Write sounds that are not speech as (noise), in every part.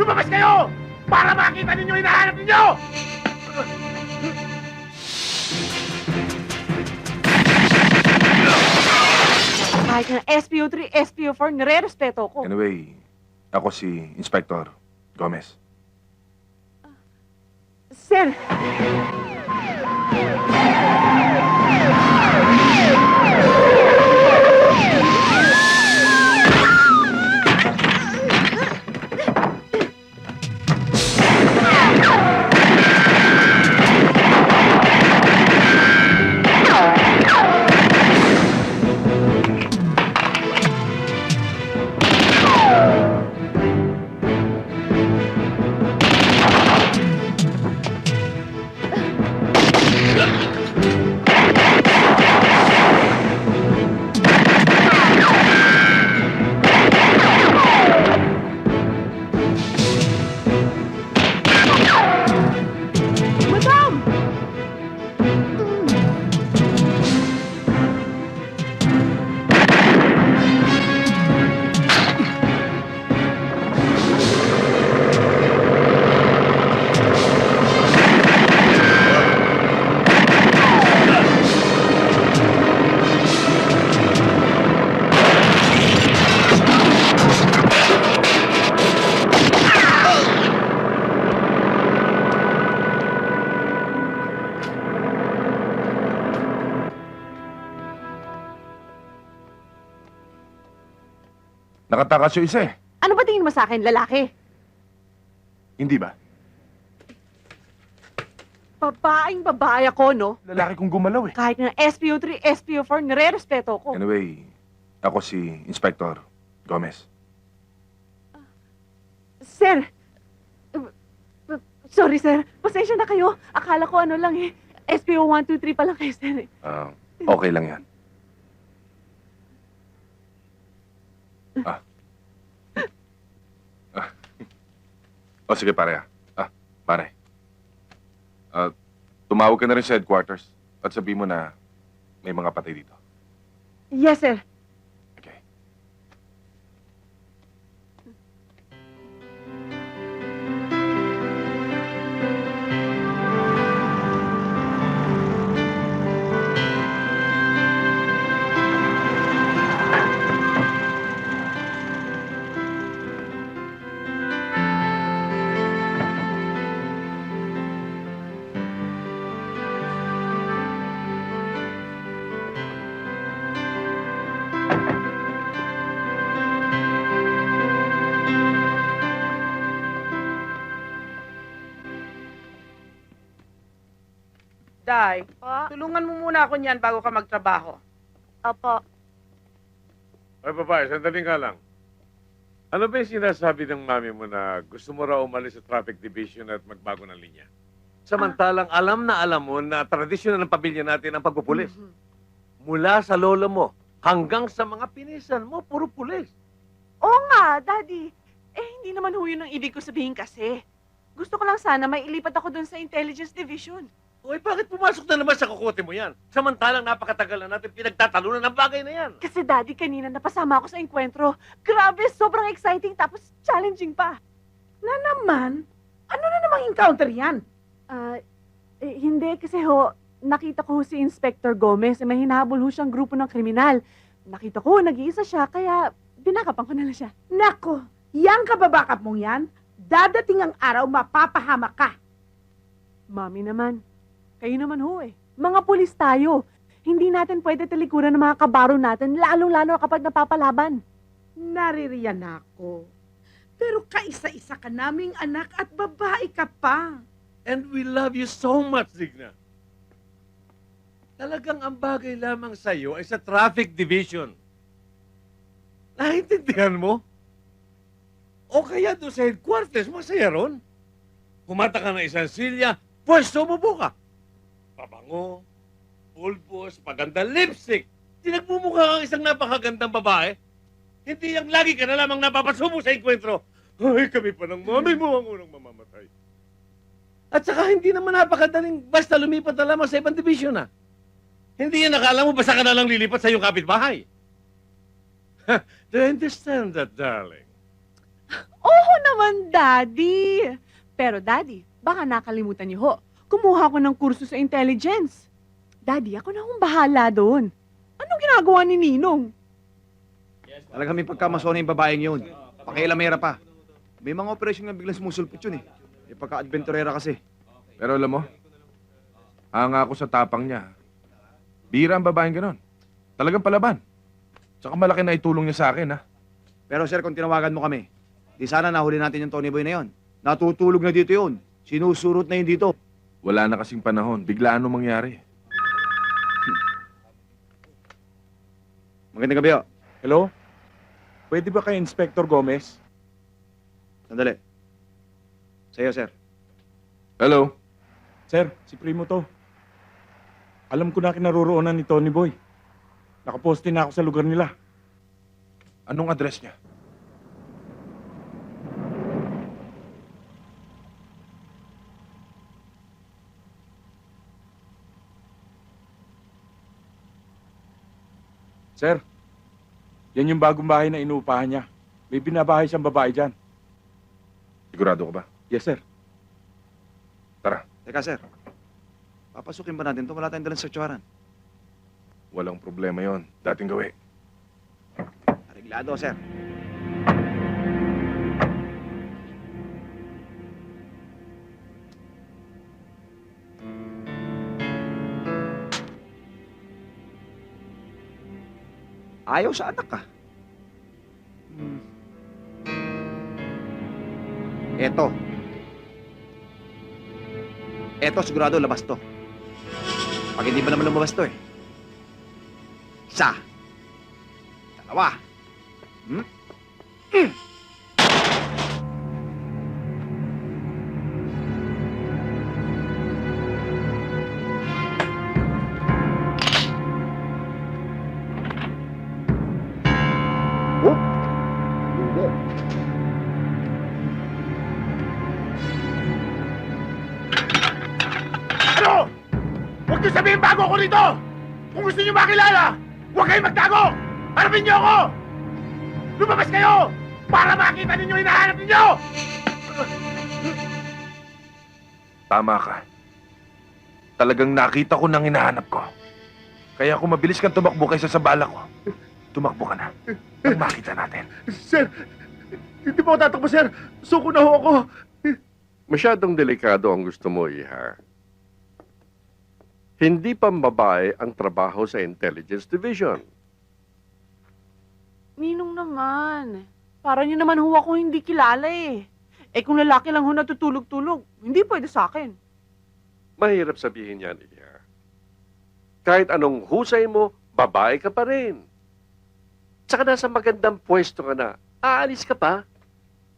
Lumabas kayo! Para makita ninyo yung hinahanap ninyo! Kahit na SPO3, SPO4, nire-respeto ko. Anyway, ako si Inspector Gomez. Sir, Nakatakas yung isa eh. Ano ba tingin mo sa akin, lalaki? Hindi ba? Babaeng babae ako, no? Lalaki kong gumalaw eh. Kahit na SPO3, SPO4, nire-respeto ko. Anyway, ako si Inspector Gomez. Sir, sorry sir, pasensya na kayo. Akala ko ano lang eh, SPO 123 pa lang kayo, sir. eh. Ah, okay lang yan. Ah. Ah. O sige pare ah. Ah, pare. Ah, tumawag ka na rin sa headquarters at sabi mo na may mga patay dito. Yes, sir. Day, Po, tulungan mo muna ako niyan bago ka magtrabaho. opo. Ay, babae, sandali nga lang. Ano ba yung sinasabi ng mami mo na gusto mo raw umalis sa traffic division at magbago ng linya? Samantalang alam na alam mo na tradisyon ng pamilya natin ang pagpupulis. Mhm. Mula sa lolo mo hanggang sa mga pinisan mo, puro pulis. Oo nga, Daddy. Eh, hindi naman ho yun ang ibig ko sabihin kasi. Gusto ko lang sana may ilipat ako dun sa Intelligence Division. Uy, bakit pumasok na naman sa kukote mo yan? Samantalang napakatagal na natin pinagtatalunan ng bagay na yan. Kasi Daddy, kanina napasama ako sa enkwentro. Grabe, sobrang exciting tapos challenging pa. Na naman? Ano na namang encounter yan? Ah, eh, hindi kasi ho, nakita ko ho si Inspector Gomez, eh, may hinahabol ho siyang grupo ng kriminal. Nakita ko, nag-iisa siya, kaya binakapan ko na lang siya. Nako, yang kababakap mong yan, dadating ang araw mapapahamak ka. Mami naman, kayo naman ho eh. Mga pulis tayo. Hindi natin pwede talikuran ng mga kabaro natin, lalong-lalo kapag napapalaban. Naririyan ako. Pero kaisa-isa ka naming anak at babae ka pa. And we love you so much, Digna. Talagang ang bagay lamang sa iyo ay sa traffic division. Naintindihan mo? O kaya doon sa headquarters, masaya ron. Kumata ka ng isang silya, pwesto mo buka. Pabango, pulpos, paganda lipstick. Tinagmumukha kang isang napakagandang babae. Hindi yung lagi ka na lamang napapasubo sa enkwentro. Ay, kami pa ng mami mo ang unang mamamatay. At saka hindi naman napakadaling basta lumipat na lamang sa ibang division na. Hindi yan nakaalam mo basta ka na lang lilipat sa iyong kapitbahay. Do you understand that, darling? (laughs) Oo naman, Daddy. Pero Daddy, baka nakalimutan niyo ho. Kumuha ko ng kurso sa intelligence. Daddy, ako na akong bahala doon. Anong ginagawa ni Ninong? Talagang may pagkamasona yung babaeng yun. Pakialamera pa. May mga operasyon nga biglang sumusulpot yun eh. May pagka-adventurera kasi. Pero alam mo, hanga ako sa tapang niya. Bira ang babaeng ganon. Talagang palaban. Tsaka malaki na itulong niya sa akin, ha? Pero sir, kung tinawagan mo kami, di sana nahuli natin yung Tony Boy na yon. Natutulog na dito yun. Sinusurot na yun dito. Wala na kasing panahon. Biglaan anong mangyari. Magandang gabi oh. Hello? Pwede ba kay Inspector Gomez? Sandali. Sa'yo, sir. Hello? Sir, si Primo to. Alam ko na kinaroroonan ni Tony Boy. Nakaposte na ako sa lugar nila. Anong address niya? Sir, yan yung bagong bahay na inuupahan niya. May binabahay siyang babae dyan. Sigurado ka ba? Yes, sir. Teka, sir. Papasukin ba natin ito? Wala tayong dalang warrant. Walang problema yon. Dating gawi. Areglado, sir. Ayaw sa anak ka. Hmm. Eto. Eto, sigurado labas to. Pag hindi ba naman lumabas to eh. Isa. Dalawa. Hmm? Mm. Ako rito! Kung gusto niyo makilala, huwag kayong magtago! Harapin niyo ako! Lumabas kayo! Para makita ninyo yung hinahanap ninyo! Tama ka. Talagang nakita ko nang hinahanap ko. Kaya kung mabilis kang tumakbo kaysa sa bala ko, tumakbo ka na. Nang makita natin. Sir, hindi po ako tatakbo, sir. Suko na ho ako. Masyadong delikado ang gusto mo, Iha. Hindi pa babae ang trabaho sa Intelligence Division. Ninong naman. Para niyo naman ho ako hindi kilala eh. Eh kung lalaki lang ho natutulog-tulog, hindi pwede sa akin. Mahirap sabihin yan, Iha. Kahit anong husay mo, babae ka pa rin. Tsaka nasa magandang pwesto ka na. Aalis ka pa?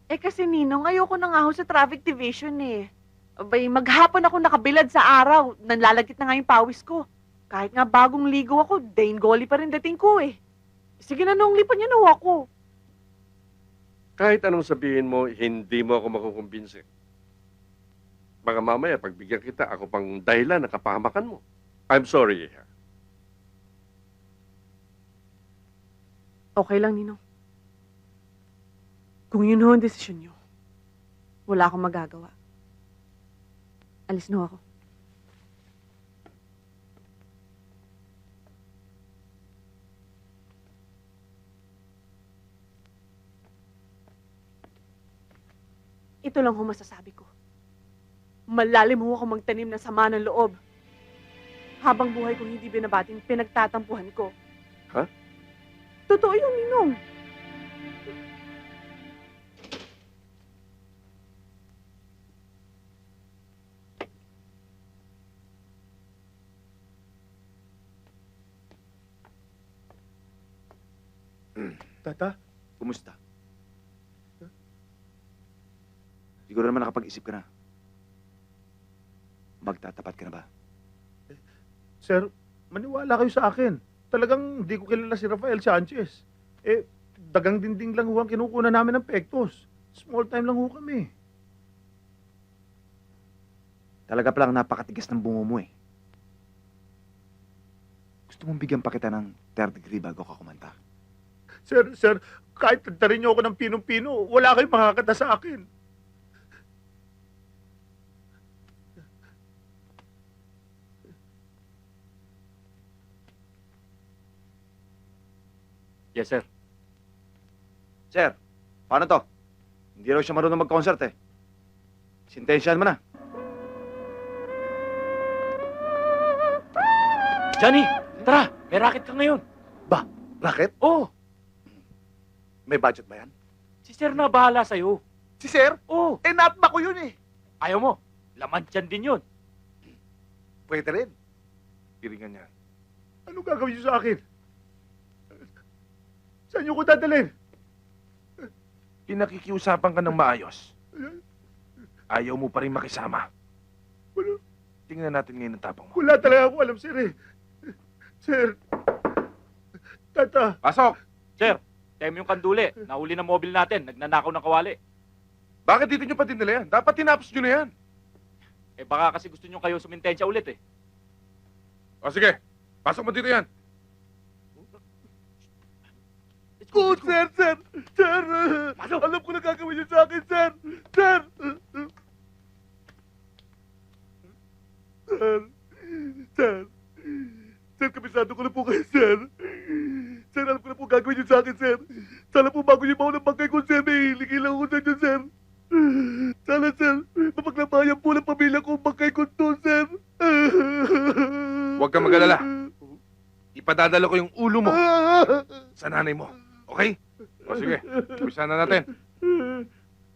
Eh kasi Ninong, ayoko na nga ho sa traffic division eh. Abay, maghapon ako nakabilad sa araw. Nanlalagkit na nga yung pawis ko. Kahit nga bagong ligo ako, Dane Golly pa rin dating ko eh. Sige na nung lipan niya na ako. Kahit anong sabihin mo, hindi mo ako makukumbinsi. Baka mamaya, pagbigyan kita, ako pang dahilan na kapahamakan mo. I'm sorry, Iha. Okay lang, Ninong. Kung yun ho ang desisyon niyo, wala akong magagawa. Alis na ako. Ito lang ho masasabi ko. Malalim ho ako magtanim ng sama ng loob. Habang buhay kong hindi binabating, pinagtatampuhan ko. Ha? Totoo yung ninong. Tata? Kumusta? Siguro naman nakapag-isip ka na. Magtatapat ka na ba? Sir, maniwala kayo sa akin. Talagang hindi ko kilala si Rafael Sanchez. Eh, dagang dinding lang ho ang kinukuna namin ng pektos. Small time lang ho kami. Talaga palang napakatigas ng bungo mo eh. Gusto mong bigyan pa kita ng third degree bago ka kumanta. Sir, sir, Kahit tagtarin niyo ako ng pinong-pino, wala kayong makakata sa akin. Yes, sir. Sir, paano to? Hindi raw siya marunong mag-concert eh. Sintensyahan mo na. Johnny, tara! May racket ka ngayon. Racket? Oh, May budget ba yan? si sir na bahala sa'yo. Si Sir? Oh, Eh, natma ko yun eh. ayaw mo. Laman dyan din yun. Pwede rin. Piringan niya. Ano gagawin niyo sa akin? Saan niyo ko dadalhin? Pinakikiusapan ka ng maayos. Ayaw mo pa rin makisama. Wala. Tingnan natin ngayon ang tapang mo. Wala talaga ako alam, sir eh. Sir. Tata. Pasok! Time yung kanduli. (laughs) Nahuli ng mobile natin. Nagnanakaw ng kawali. Bakit dito nyo pa dinala yan? Dapat tinapos nyo na yan. Eh baka kasi gusto nyo kayo sumintensya ulit eh. O sige, pasok mo dito yan. Oh, sir, sir. Sir. Alam ko na gagawin niyo sa akin, sir. Sir. Sir. Sir. Sir, kabisado ko na po kayo, sir. Sir, alam ko na po gagawin niyo sa akin, sir. Sana po bago niyo mauna bangkay ko, sir, may hilingi lang ako sa inyo, sir. Sana, sir, mapaglabayan po ng pamilya ko ang bangkay ko to, sir. Huwag kang mag-alala. Ipadadala ko yung ulo mo sa nanay mo. Okay? O sige, umpisa na natin.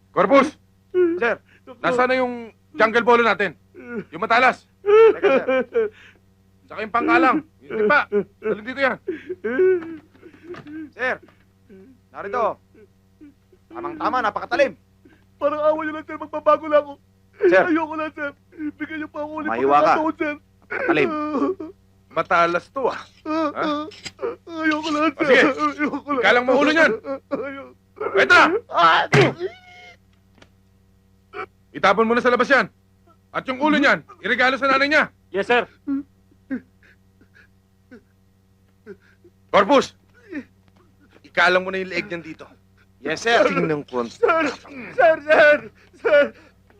Corpus! Sir. Nasaan na yung jungle bolo natin? Yung matalas. Teka, sir. Saka yung pangkalang. Yung iba. Dalhin dito yan. Sir. Narito. Tamang-tama, napakatalim. Parang awa niyo lang, sir. Magbabago lang ako. Sir. Ayoko lang, sir. Bigyan niyo pa ako ulit. Mahiwa ka. pagkakataon, sir. Napakatalim. Matalas to ah. Ha? Ayoko lang, O, sir. sige. Ayoko lang. Ikalang maulo niyan. Ayoko. Ito na! Itapon mo na sa labas yan. At yung ulo niyan, iregalo sa nanay niya. Yes, sir. Corpus! Ikalang mo na yung leeg niyan dito. Yes, sir. Tingnan ko. ang- Sir, sir, sir, sir.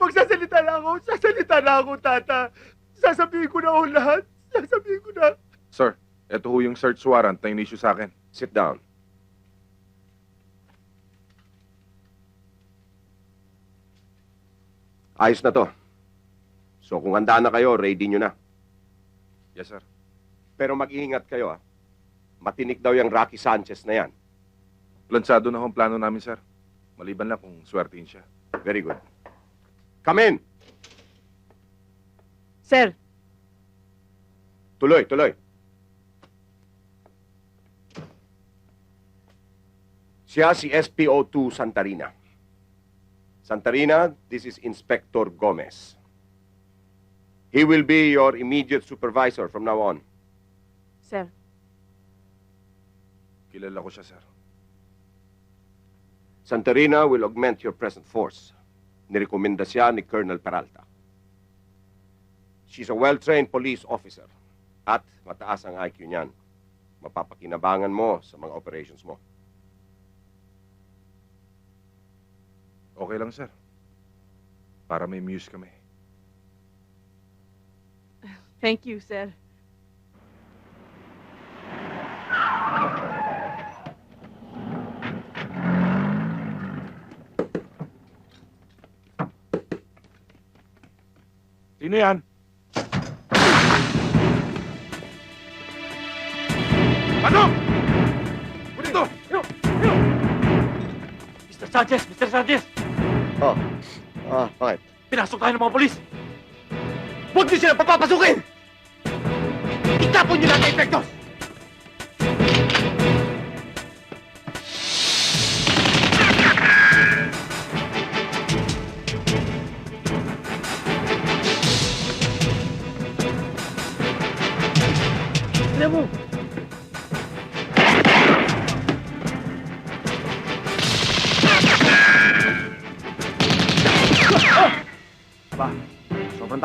Magsasalita na ako. Sasalita na ako, tata. Sasabihin ko na ako lahat. Sasabihin ko na. Sir, ito ho yung search warrant na in-issue sa akin. Sit down. Ayos na to. So kung handa na kayo, ready nyo na. Yes, sir. Pero mag-iingat kayo ah. Matinik daw yung Rocky Sanchez na yan. Plansado na ho ang plano namin, sir. Maliban lang kung swertihin siya. Very good. Come in. Sir, Tuloy, tuloy. Siya si SPO2 Santarina. Santarina, this is Inspector Gomez. He will be your immediate supervisor from now on. sir. Kilala ko siya, sir. Santarina will augment your present force. Nirekomenda siya ni Colonel Peralta. She's a well-trained police officer. At mataas ang IQ niyan. Mapapakinabangan mo sa mga operations mo. Okay lang, sir. Para may muse kami. Thank you, sir. Sino yan? Pasok! Kunin to! Mr. Sanchez! Mr. Sanchez! Ah, bakit? Pinasok tayo ng mga polis! Huwag niyo sila papapasukin! Itapon niyo lang kay Pektos!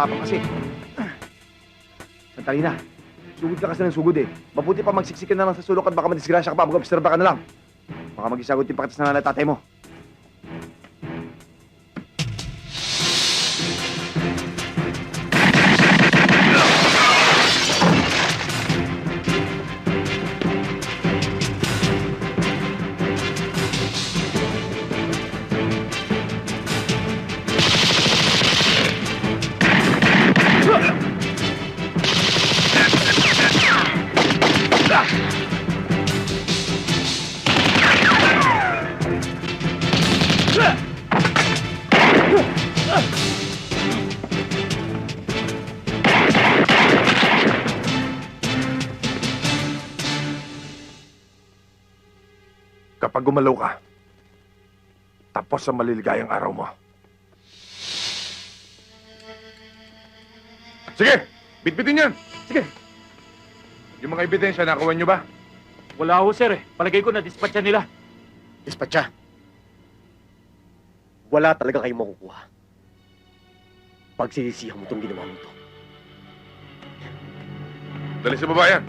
Sobrang tapang kasi. Santalina, sugod ka kasi ng sugod eh. Mabuti pa magsiksikan na lang sa sulok at baka madisgrasya ka pa. Mag-observa ka na lang. Baka magisagot yung pakitas na tatay mo. Kapag gumalaw ka, tapos ang maliligayang araw mo. Sige! Bitbitin yan! Sige. Yung mga ebidensya, nakuha nyo ba? Wala ho, sir eh. Palagay ko na dispatcha nila. Dispatcha. Wala talaga kayong makukuha. Pagsisisihan mo itong ginawa mo to. Dali sa baba yan.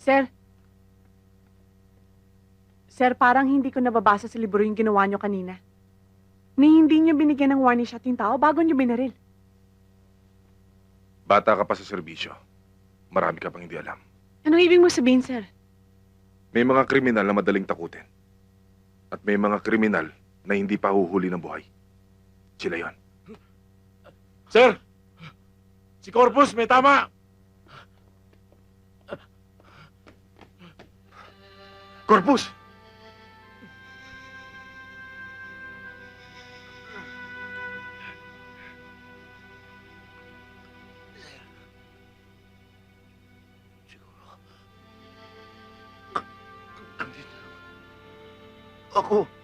Sir. Sir, parang hindi ko nababasa sa libro yung ginawa nyo kanina. Ni hindi nyo binigyan ng warning shot yung tao bago nyo binaril. Bata ka pa sa serbisyo. Marami ka pang hindi alam. Anong ibig mo sabihin, sir? May mga kriminal na madaling takutin. At may mga kriminal na hindi pa huhuli ng buhay. Sila yon. Sir! Si Corpus, may tama! Corpus! Ako,